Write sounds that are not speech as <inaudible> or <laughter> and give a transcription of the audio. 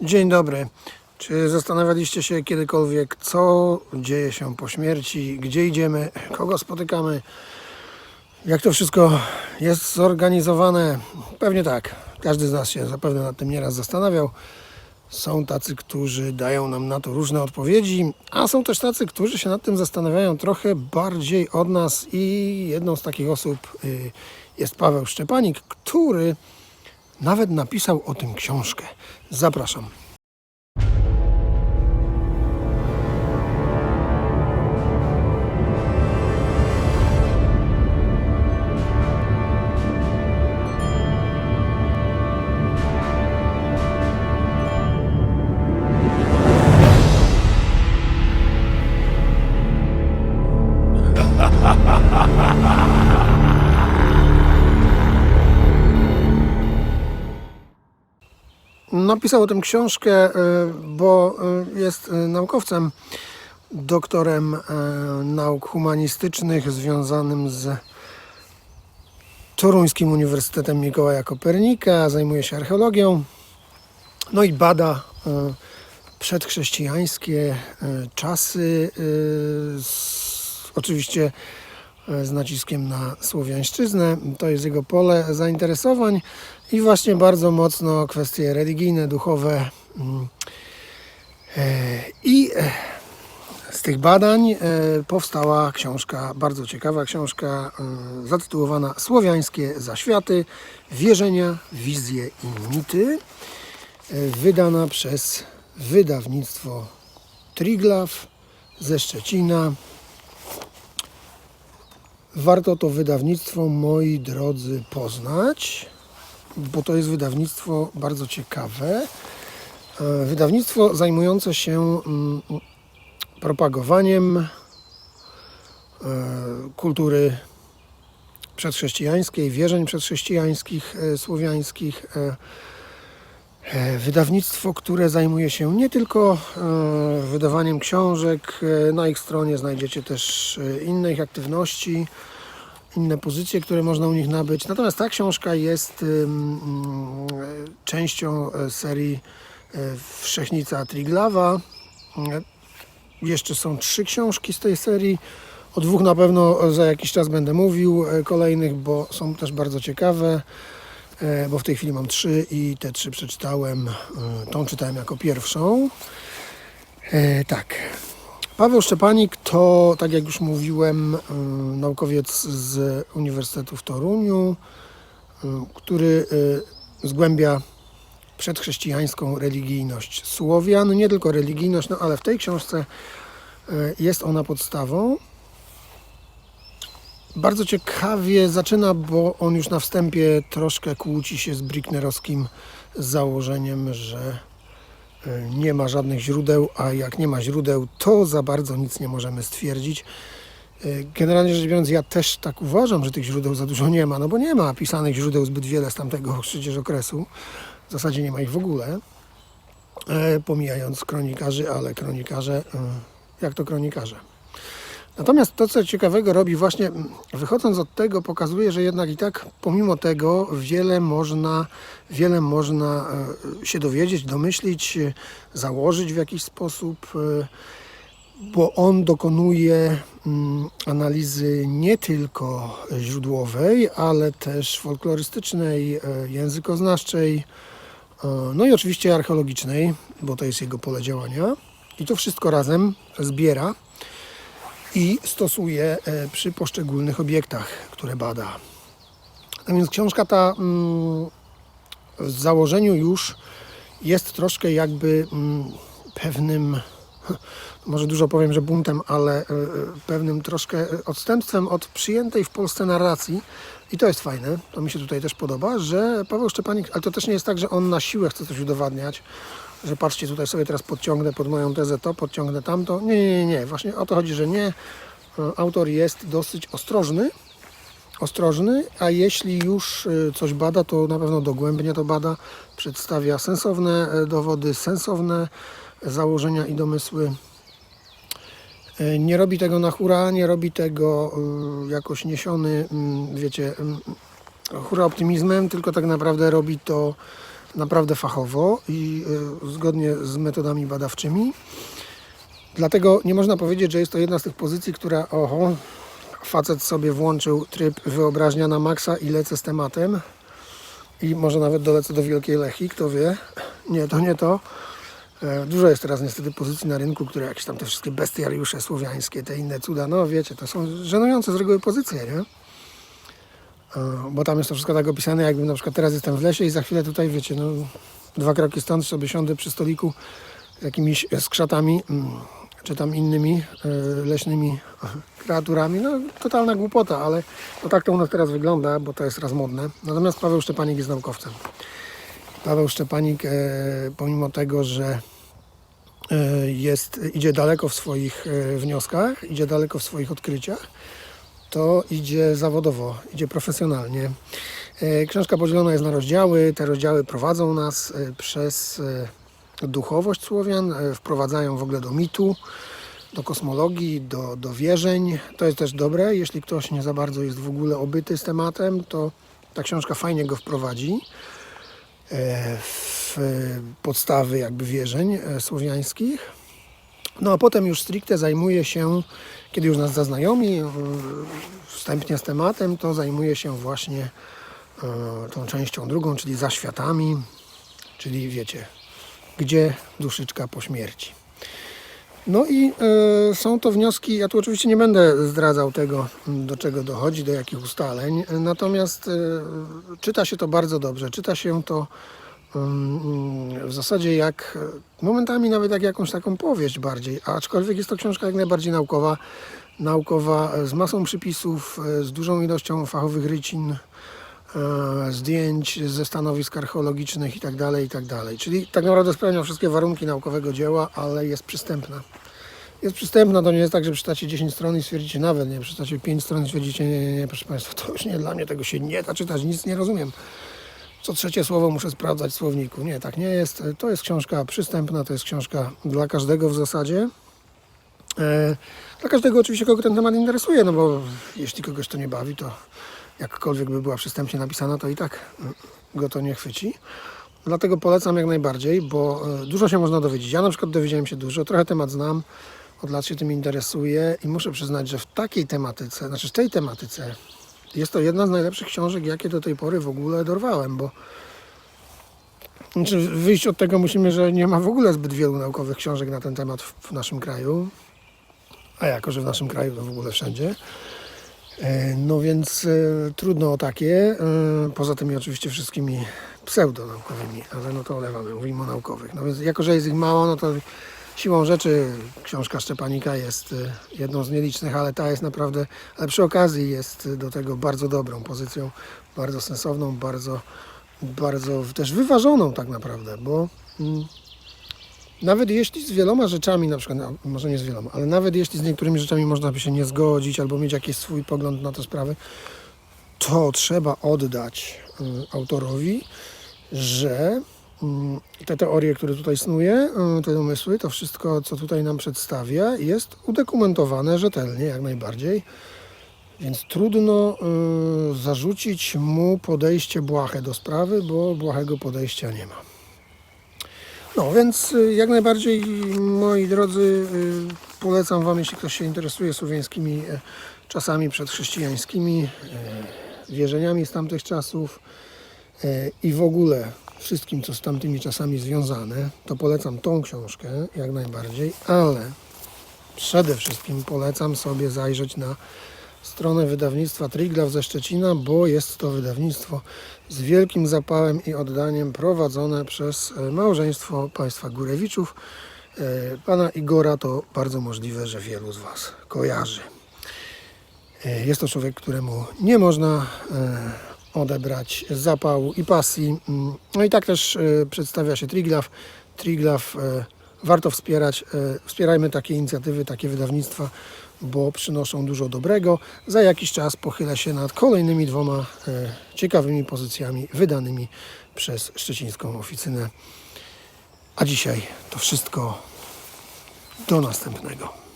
Dzień dobry. Czy zastanawialiście się kiedykolwiek, co dzieje się po śmierci, gdzie idziemy, kogo spotykamy, jak to wszystko jest zorganizowane? Pewnie tak. Każdy z nas się zapewne nad tym nieraz zastanawiał. Są tacy, którzy dają nam na to różne odpowiedzi, a są też tacy, którzy się nad tym zastanawiają trochę bardziej od nas i jedną z takich osób y, jest Paweł Szczepanik, który nawet napisał o tym książkę. Zapraszam. Napisał o tym książkę, y, bo y, jest y, naukowcem, doktorem nauk humanistycznych związanym z Toruńskim Uniwersytetem Mikołaja Kopernika, zajmuje się archeologią, no i bada przedchrześcijańskie czasy, oczywiście z naciskiem na słowiańszczyznę. To jest jego pole zainteresowań i właśnie bardzo mocno kwestie religijne, duchowe. mm, e, I e, z tych badań e, powstała książka, bardzo ciekawa książka, zatytułowana Słowiańskie zaświaty, wierzenia, wizje i mity, wydana przez wydawnictwo Triglav ze Szczecina. Warto to wydawnictwo, moi drodzy, poznać, bo to jest wydawnictwo bardzo ciekawe. E, Wydawnictwo zajmujące się mm, propagowaniem e, kultury przedchrześcijańskiej, wierzeń przedchrześcijańskich, e, słowiańskich. Wydawnictwo, które zajmuje się nie tylko wydawaniem książek, na ich stronie znajdziecie też inne ich aktywności, inne pozycje, które można u nich nabyć. Natomiast ta książka jest częścią e, serii e, Wszechnica Triglawa. E, Jeszcze są trzy książki z tej serii. O dwóch na pewno za jakiś czas będę mówił, kolejnych, bo są też bardzo ciekawe. Bo w tej chwili mam trzy i te trzy przeczytałem. Tą czytałem jako pierwszą. Tak. Paweł Szczepanik to, tak jak już mówiłem, y, naukowiec z Uniwersytetu w Toruniu, y, który y, zgłębia przedchrześcijańską religijność Słowian. Nie tylko religijność, no ale w tej książce jest ona podstawą. Bardzo ciekawie zaczyna, bo on już na wstępie troszkę kłóci się z Bricknerowskim założeniem, że nie ma żadnych źródeł, a jak nie ma źródeł, to za bardzo nic nie możemy stwierdzić. Y, Generalnie rzecz biorąc, ja też tak uważam, że tych źródeł za dużo nie ma, no bo nie ma pisanych źródeł zbyt wiele z tamtego <laughs> przecież okresu. W zasadzie nie ma ich w ogóle, e, pomijając kronikarzy, ale kronikarze, jak to kronikarze. Natomiast to, co ciekawego robi, właśnie wychodząc od tego, pokazuje, że jednak i tak pomimo tego wiele można, wiele można e, się dowiedzieć, domyślić, e, założyć w jakiś sposób, e, bo on dokonuje mm, analizy nie tylko źródłowej, ale też folklorystycznej, językoznawczej, no i oczywiście archeologicznej, bo to jest jego pole działania. I to wszystko razem zbiera i stosuje e, przy poszczególnych obiektach, które bada. A więc książka ta mm, w założeniu już jest troszkę jakby mm, pewnym, <laughs> może dużo powiem, że buntem, ale e, e, pewnym troszkę odstępstwem od przyjętej w Polsce narracji. I to jest fajne, to mi się tutaj też podoba, że Paweł Szczepanik, ale to też nie jest tak, że on na siłę chce coś udowadniać, że patrzcie, tutaj sobie teraz podciągnę pod moją tezę to, podciągnę tamto. Nie, nie, nie, nie. Właśnie o to chodzi, że nie. E, Autor jest dosyć ostrożny, ostrożny, a jeśli już e, coś bada, to na pewno dogłębnie to bada, przedstawia sensowne e, dowody, sensowne założenia i domysły. Nie robi tego na hura, nie robi tego jakoś niesiony, mm, wiecie, mm, hura optymizmem, tylko tak naprawdę robi to naprawdę fachowo i y, zgodnie z metodami badawczymi. Dlatego nie można powiedzieć, że jest to jedna z tych pozycji, która oho, facet sobie włączył tryb wyobraźnia na maksa i lecę z tematem i może nawet dolecę do Wielkiej Lechii, kto wie. Nie, to nie to. E, Dużo jest teraz niestety pozycji na rynku, które jakieś tam te wszystkie bestiariusze słowiańskie, te inne cuda, no wiecie, to są żenujące z reguły pozycje, nie? E, Bo tam jest to wszystko tak opisane, jakbym na przykład teraz jestem w lesie i za chwilę tutaj, wiecie, no dwa kroki stąd sobie siądę przy stoliku z jakimiś skrzatami, mm, czy tam innymi e, leśnymi <laughs> kreaturami. No totalna głupota, ale to tak to u nas teraz wygląda, bo to jest raz modne. Natomiast Paweł Szczepanik jest naukowcem. Paweł Szczepanik, e, pomimo tego, że jest, idzie daleko w swoich wnioskach, idzie daleko w swoich odkryciach, to idzie zawodowo, idzie profesjonalnie. E, Książka podzielona jest na rozdziały. Te rozdziały prowadzą nas e, przez e, duchowość Słowian, wprowadzają w ogóle do mitu, do kosmologii, do, do wierzeń. To jest też dobre. Jeśli ktoś nie za bardzo jest w ogóle obyty z tematem, to ta książka fajnie go wprowadzi w podstawy jakby wierzeń słowiańskich. No a potem już stricte zajmuje się, kiedy już nas zaznajomi e, wstępnie z tematem, to zajmuje się właśnie e, tą częścią drugą, czyli zaświatami, czyli wiecie, gdzie duszyczka po śmierci. No i e, są to wnioski, ja tu oczywiście nie będę zdradzał tego, do czego dochodzi, do jakich ustaleń, natomiast czyta się to bardzo dobrze, czyta się to w zasadzie jak momentami nawet jak jakąś taką powieść bardziej, aczkolwiek jest to książka jak najbardziej naukowa, naukowa e, z masą przypisów, e, z dużą ilością fachowych rycin, e, zdjęć ze stanowisk archeologicznych i tak dalej, i tak. Czyli tak naprawdę spełnia wszystkie warunki naukowego dzieła, ale jest przystępna. Jest przystępna, to nie jest tak, że przeczytacie 10 stron i stwierdzicie nawet, nie, przeczytacie 5 stron i stwierdzicie, nie, nie, nie, proszę Państwa, to już nie dla mnie, tego się nie da czytać, nic nie rozumiem. Co trzecie słowo muszę sprawdzać w słowniku. Nie, tak nie jest. To jest książka przystępna, to jest książka dla każdego w zasadzie. E, Dla każdego oczywiście, kogo ten temat interesuje, no bo jeśli kogoś to nie bawi, to jakkolwiek by była przystępnie napisana, to i tak go to nie chwyci. Dlatego polecam jak najbardziej, bo e, dużo się można dowiedzieć. Ja na przykład dowiedziałem się dużo, trochę temat znam, od lat się tym interesuję i muszę przyznać, że w takiej tematyce, znaczy w tej tematyce, jest to jedna z najlepszych książek, jakie do tej pory w ogóle dorwałem, bo znaczy wyjść od tego musimy, że nie ma w ogóle zbyt wielu naukowych książek na ten temat w, w naszym kraju, a jako, że w naszym kraju to w ogóle wszędzie. E, No więc e, trudno o takie, e, poza tymi oczywiście wszystkimi pseudonaukowymi, ale no to olewamy, mówimy o naukowych. No więc jako, że jest ich mało, no to siłą rzeczy książka Szczepanika jest e, jedną z nielicznych, ale ta jest naprawdę, ale przy okazji jest do tego bardzo dobrą pozycją, bardzo sensowną, bardzo, bardzo też wyważoną tak naprawdę, bo mm, nawet jeśli z wieloma rzeczami, na przykład, no, może nie z wieloma, ale nawet jeśli z niektórymi rzeczami można by się nie zgodzić albo mieć jakiś swój pogląd na te sprawy, to trzeba oddać y, autorowi, że te teorie, które tutaj snuje, y, te domysły, to wszystko, co tutaj nam przedstawia, jest udokumentowane rzetelnie, jak najbardziej. Więc trudno y, zarzucić mu podejście błahe do sprawy, bo błahego podejścia nie ma. No więc y, jak najbardziej, moi drodzy, y, polecam Wam, jeśli ktoś się interesuje słowiańskimi e, czasami przedchrześcijańskimi, e, wierzeniami z tamtych czasów e, i w ogóle wszystkim, co z tamtymi czasami związane, to polecam tą książkę jak najbardziej, ale przede wszystkim polecam sobie zajrzeć na stronę wydawnictwa Triglav ze Szczecina, bo jest to wydawnictwo z wielkim zapałem i oddaniem prowadzone przez e, małżeństwo państwa Górewiczów. E, Pana Igora to bardzo możliwe, że wielu z Was kojarzy. E, Jest to człowiek, któremu nie można odebrać zapału i pasji. Mm, No i tak też e, przedstawia się Triglav. Triglav e, warto wspierać. e, Wspierajmy takie inicjatywy, takie wydawnictwa, bo przynoszą dużo dobrego. Za jakiś czas pochylę się nad kolejnymi dwoma ciekawymi pozycjami wydanymi przez szczecińską oficynę. A dzisiaj to wszystko. Do następnego.